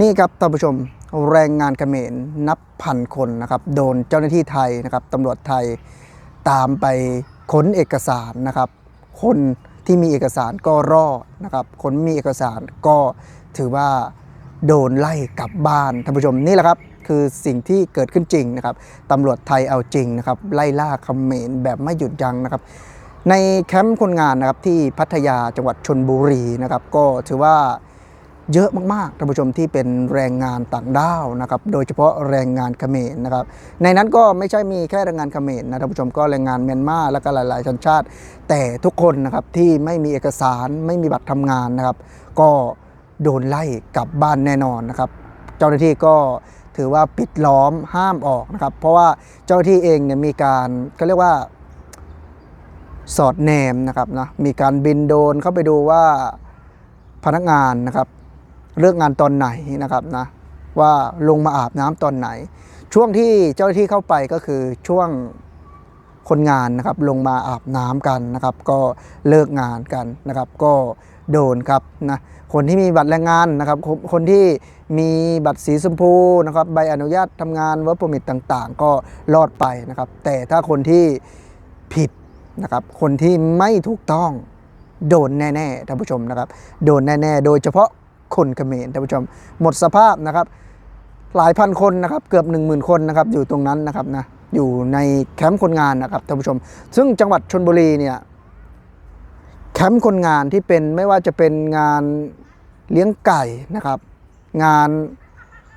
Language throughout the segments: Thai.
นี่ครับท่านผู้ชมแรงงานเขมรนับพันคนนะครับ โดนเจ้าหน้าที่ไทยนะครับตำรวจไทยตามไปค้นเอกสารนะครับ คนที่มีเอกสารก็รอดนะครับ คนมีเอกสารก็ถือว่าโดนไล่กลับบ้านท่านผู้ชมนี่แหละครับคือสิ่งที่เกิดขึ้นจริงนะครับตำรวจไทยเอาจริงนะครับ ไล่ล่าเขมรแบบไม่หยุดยั้งนะครับ ในแคมป์คนงานนะครับที่พัทยาจังหวัดชนบุรีนะครับ ก็ถือว่า เยอะมากๆท่านผู้ชมที่เป็นแรงงานต่างด้าวนะครับ โดยเฉพาะแรงงานเขมรนะครับ ในนั้นก็ไม่ใช่มีแค่แรงงานเขมรนะท่านผู้ชมก็แรงงานเมียนมาแล้วก็หลาย ๆชนชาติ แต่ทุกคนนะครับที่ไม่มีเอกสารไม่มีบัตรทำงานนะครับ ก็โดนไล่กลับบ้านแน่นอนนะครับ เจ้าหน้าที่ก็ถือว่าปิดล้อมห้ามออกนะครับ เพราะว่าเจ้าหน้าที่เองเนี่ยมีการก็เรียกว่าสอดแนมนะครับนะมีการบินโดนเข้าไปดูว่าพนักงานนะครับ เลิกงานตอนไหนนะครับนะว่าลงมาอาบน้ำตอนไหน ช่วงที่เจ้าหน้าที่เข้าไปก็คือช่วงคนงานนะครับลงมาอาบน้ำกันนะครับ ก็เลิกงานกันนะครับ ก็โดนครับนะคนที่มีบัตรแรงงานนะครับ คนคนที่มีบัตรสีชมพูนะครับใบอนุญาตทำงานเวิร์ก e มิตต่างๆ ก็รอดไปนะครับ แต่ถ้าคนที่ผิดนะครับ คนที่ไม่ถูกต้องโดนแน่ๆท่านผู้ชมนะครับ โดนแน่ๆ โดยเฉพาะ คนเขมรท่านผู้ชม หมดสภาพนะครับ หลายพันคนนะครับเกือบ 1 0,000 คนนะครับอยู่ตรงนั้นนะครับนะอยู่ในแคมป์คนงานนะครับท่านผู้ชม ซึ่งจังหวัดชนบุรีเนี่ยแคมป์คนงานที่เป็นไม่ว่าจะเป็นงานเลี้ยงไก่นะครับ งาน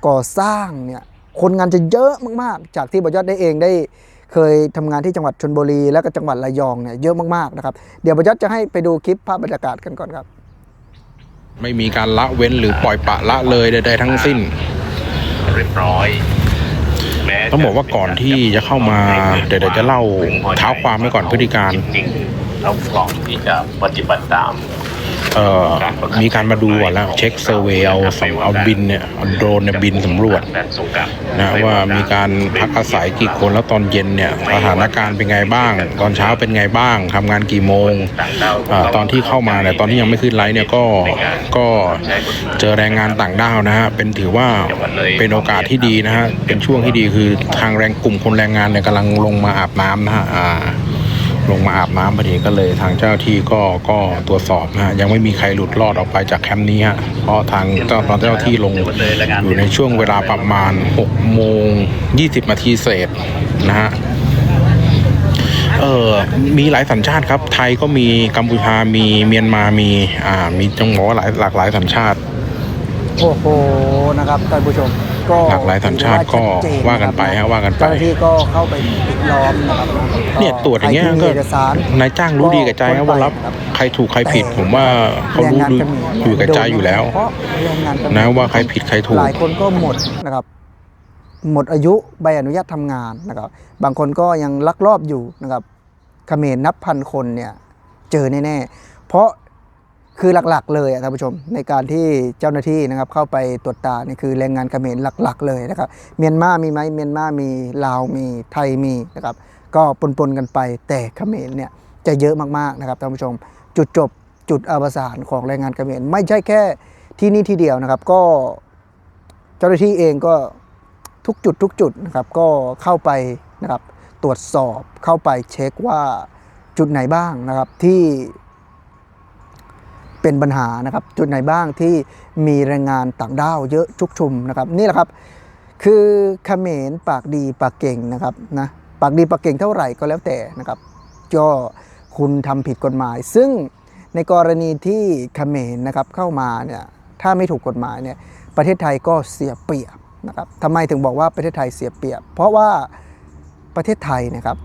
ก่อสร้างเนี่ยคนงานจะเยอะมากๆ จากที่บอยอดได้เองได้เคยทำงานที่จังหวัดชนบุรี และก็จังหวัดระยองเนี่ยเยอะมากๆนะครับ เดี๋ยวบอยอดจะให้ไปดูคลิปภาพบรรยากาศกันก่อนครับ ไม่มีการละเว้นหรือปล่อยปละละเลยใดๆทั้งสิ้น เรียบร้อยแม้ต้องบอกว่าก่อนที่จะเข้ามาเดี๋ยวเดี๋ยวจะเล่าเท้าความไว้ก่อนพฤติการจริงๆเราพร้อมที่จะปฏิบัติตาม เอ่อมีการมาดูก่อนแล้วเช็คเซอร์เวย์เอาสำเอาบินเนี่ยเอาโดรนเนี่ยบินสำรวจนะว่ามีการพักอาศัยกี่คนแล้วตอนเย็นเนี่ยสถานการณ์เป็นไงบ้าง ตอนเช้าเป็นไงบ้างทำงานกี่โมงตอตอนที่เข้ามาเนี่ยตอนที่ยังไม่ขึ้นไลฟ์เนี่ยก็ก็เจอแรงงานต่างด้าวนะฮะเป็นถือว่าเป็นโอกาสที่ดีนะฮะเป็นช่วงที่ดีคือทางแรงกลุ่มคนแรงงานเนี่ยกำลังลงมาอาบน้ำนะฮะอ่า ลงมาอาบน้ำพอดีก็เลย ทางเจ้าที่ก็ก็ตรวจสอบนะฮะยังไม่มีใครหลุดรอดออกไปจากแคมป์นี้ฮะเพราะทางเจ้าตอนเจ้าที่ลงอยู่ในช่วงเวลาประมาณ6โมง20นาทีเศษนะฮะเออมีหลายสัญชาติครับ ไทยก็มีกัมพูชามีเมียนมามีอ่ามีจังหวะหลายหลากหลายสัญชาติ โอ้โหนะครับท่านผู้ชม หลากหลายสัญชาติก็ถือว่ากันไปฮะว่ากันไปเจ้าหน้าที่ก็เข้าไปปิดล้อมนะครับเนี่ยตรวจอย่างเงี้ยใคที่มีก็เอกสารนายจ้างรู้ดีกับใจครับว่ารับครับใครถูกใครผิดผมว่าเขารู้ดูอยู่กับใจอยู่แล้วเพราะแรงงานเขมรนะว่าใครผิดใครถูกหลายคนก็หมดนะครับ หมดอายุใบอนุญาตทำงานนะครับ บางคนก็ยังลักลอบอยู่นะครับเขมรนับพันคนเนี่ยเจอแน่ๆเพราะ คือหลักๆ เลยอะท่านผู้ชม ในการที่เจ้าหน้าที่นะครับเข้าไปตรวจตานี่คือแรงงานเขมรหลัก ๆ เลยนะครับเมียนมามีไหมเมียนมามีลาวมีไทยมีนะครับก็ปนๆกันไปแต่เขมรเนี่ยจะเยอะมากๆนะครับท่านผู้ชม จุดจบจุดอวสานของแรงงานเขมรไม่ใช่แค่ที่นี่ที่เดียวนะครับก็เจ้าหน้าที่เองก็ทุกจุดทุกจุดนะครับก็เข้าไปนะครับตรวจสอบเข้าไปเช็คว่าจุดไหนบ้างนะครับที่ เป็นปัญหานะครับ จุดไหนบ้างที่มีแรงงานต่างด้าวเยอะชุกชุมนะครับ นี่แหละครับ คือเขมรปากดีปากเก่งนะครับนะปากดีปากเก่งเท่าไหร่ก็แล้วแต่นะครับก็คุณทำผิดกฎหมาย ซึ่งในกรณีที่เขมรนะครับเข้ามาเนี่ยถ้าไม่ถูกกฎหมายเนี่ยประเทศไทยก็เสียเปรียบนะครับทำไมถึงบอกว่าประเทศไทยเสียเปรียบ เพราะว่าประเทศไทยนะครับ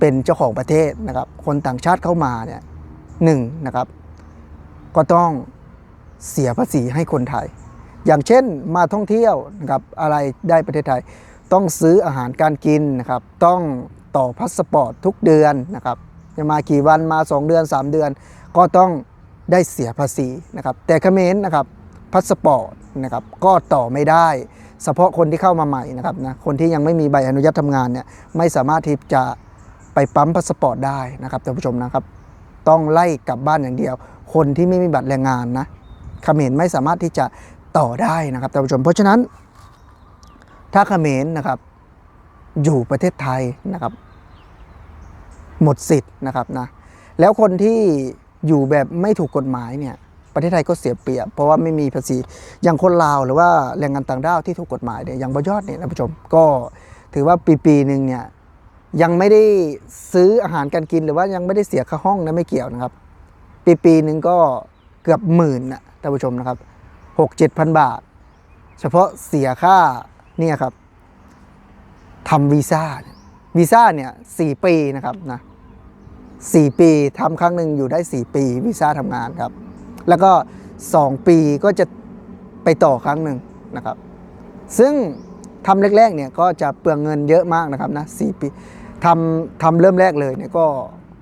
เป็นเจ้าของประเทศนะครับคนต่างชาติเข้ามาเนี่ยหนึ่งนะครับ ก็ต้องเสียภาษีให้คนไทย อย่างเช่นมาท่องเที่ยวนะครับอะไรได้ประเทศไทย ต้องซื้ออาหารการกินนะครับ ต้องต่อพาสปอร์ตทุกเดือนนะครับจะมากี่วันมา 2 เดือน 3 เดือน ก็ต้องได้เสียภาษีนะครับแต่เขมรนะครับพาสปอร์ตนะครับก็ต่อไม่ได้เฉพาะคนที่เข้ามาใหม่นะครับนะคนที่ยังไม่มีใบอนุญาตทำงานเนี่ยไม่สามารถที่จะไปปั๊มพาสปอร์ตได้นะครับท่านผู้ชมนะครับ ต้องไล่กลับบ้านอย่างเดียว คนที่ไม่มีบัตรแรงงานนะเขมรไม่สามารถที่จะต่อได้นะครับท่านผู้ชม เพราะฉะนั้น ถ้าเขมรนะครับ อยู่ประเทศไทยนะครับ หมดสิทธิ์นะครับนะแล้วคนที่อยู่แบบไม่ถูกกฎหมายเนี่ยประเทศไทยก็เสียเปรียบเพราะว่าไม่มีภาษีอย่างคนลาวหรือว่าแรงงานต่างด้าวที่ถูกกฎหมายเนี่ยอย่างบยอดเนี่ยท่านผู้ชมก็ถือว่าปีปีหนึ่งเนี่ย ยังไม่ได้ซื้ออาหารการกินหรือว่ายังไม่ได้เสียค่าห้องนะไม่เกี่ยวนะครับ ปีปีหนึ่งก็เกือบหมื่นนะท่านผู้ชมนะครับหกเจ็ดพันบาท เฉพาะเสียค่าเนี่ยครับทำวีซ่าวีซ่าเนี่ยสี่ปีนะครับนะสี่ปีทำครั้งหนึ่งอยู่ได้สี่ปีวีซ่าทำงานครับ แล้วก็สองปีก็จะไปต่อครั้งหนึ่งนะครับ ซึ่งทำแรกๆเนี่ยก็จะเปลืองเงินเยอะมากนะครับนะสี่ปี ทำทำเริ่มแรกเลยเนี่ยก็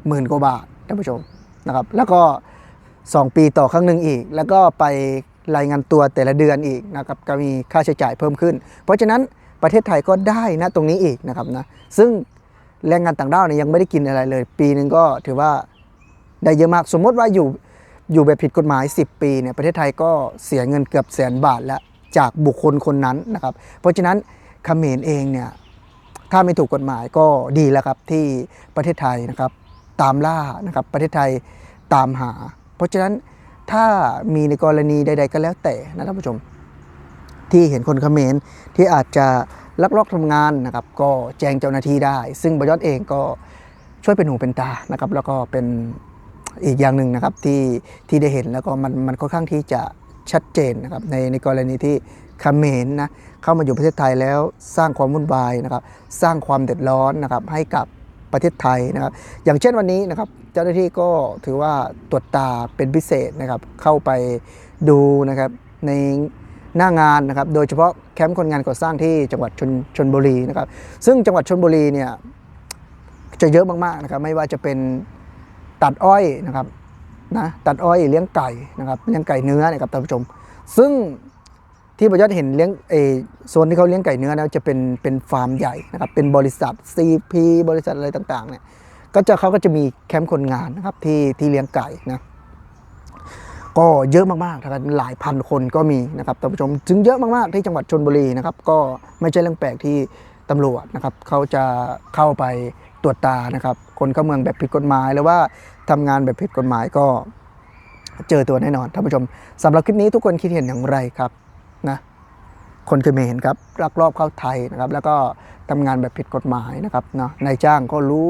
หมื่นกว่าบาทท่านผู้ชมนะครับ แล้วก็ 2 ปีต่อครั้งหนึ่งอีก แล้วก็ไปรายงานตัวแต่ละเดือนอีกนะครับก็มีค่าใช้จ่ายเพิ่มขึ้น เพราะฉะนั้นประเทศไทยก็ได้นะตรงนี้อีกนะครับนะซึ่งแรงงานต่างด้าวเนี่ยยังไม่ได้กินอะไรเลย ปีหนึ่งก็ถือว่าได้เยอะมากสมมติว่าอยู่อยู่แบบผิดกฎหมาย 10 ปีเนี่ยประเทศไทยก็เสียเงินเกือบแสนบาทแล้วจากบุคคลคนนั้นนะครับ เพราะฉะนั้นเขมรเองเนี่ย ถ้าไม่ถูกกฎหมายก็ดีแล้วครับที่ประเทศไทยนะครับตามล่านะครับประเทศไทยตามหา เพราะฉะนั้นถ้ามีในกรณีใด ๆ ก็แล้วแต่นะท่านผู้ชม ที่เห็นคนเขมรที่อาจจะลักลอบทำงานนะครับ ก็แจ้งเจ้าหน้าที่ได้ ซึ่งบยอดเองก็ช่วยเป็นหูเป็นตานะครับ แล้วก็เป็นอีกอย่างหนึ่งนะครับที่ที่ได้เห็นแล้วก็มันมันค่อนข้างที่จะชัดเจนนะครับในในกรณีที่ เขมรนะเข้ามาอยู่ประเทศไทยแล้วสร้างความวุ่นวายนะครับสร้างความเดือดร้อนนะครับให้กับประเทศไทยนะครับอย่างเช่นวันนี้นะครับเจ้าหน้าที่ก็ถือว่าตรวจตาเป็นพิเศษนะครับเข้าไปดูนะครับในหน้างานนะครับโดยเฉพาะแคมป์คนงานก่อสร้างที่จังหวัดชนชนบุรีนะครับซึ่งจังหวัดชนบุรีเนี่ยจะเยอะมากๆนะครับไม่ว่าจะเป็นตัดอ้อยนะครับนะตัดอ้อยเลี้ยงไก่นะครับเลี้ยงไก่เนื้อนะครับท่านผู้ชม ซึ่ง ที่ประยอดเห็นเลี้ยงเอโซนที่เขาเลี้ยงไก่เนื้อนะจะเป็นเป็นฟาร์มใหญ่นะครับเป็นบริษัท CP บริษัทอะไรต่างๆเนี่ยก็จะเขาก็จะมีแคมป์คนงานนะครับที่ที่เลี้ยงไก่นะก็เยอะมากๆนะครับหลายพันคนก็มีนะครับท่านผู้ชมจึงเยอะมากๆที่จังหวัดชนบุรีนะครับก็ไม่ใช่เรื่องแปลกที่ตำรวจนะครับเขาจะเข้าไปตรวจตานะครับ คนเข้าเมืองแบบผิดกฎหมาย หรือว่าทำงานแบบผิดกฎหมายก็เจอตัวแน่นอนท่านผู้ชมสำหรับคลิปนี้ทุกคนคิดเห็นอย่างไรครับ นะคนเขมรครับลักลอบเข้าไทยนะครับ แล้วก็ทำงานแบบผิดกฎหมายนะครับเนาะนายจ้างก็รู้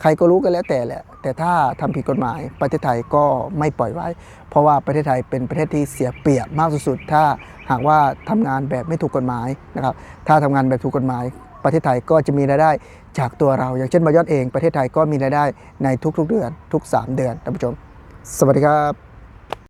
ใครก็รู้กันแล้วแต่แหละ แต่ถ้าทำผิดกฎหมายประเทศไทยก็ไม่ปล่อยไว้ เพราะว่าประเทศไทยเป็นประเทศที่เสียเปรียบมากสุดๆ ถ้าหากว่าทำงานแบบไม่ถูกกฎหมายนะครับ ถ้าทำงานแบบถูกกฎหมาย ประเทศไทยก็จะมีรายได้จากตัวเรา อย่างเช่นบายอดเอง ประเทศไทยก็มีรายได้ในทุกๆ เดือนทุก 3 เดือนท่านผู้ชม สวัสดีครับ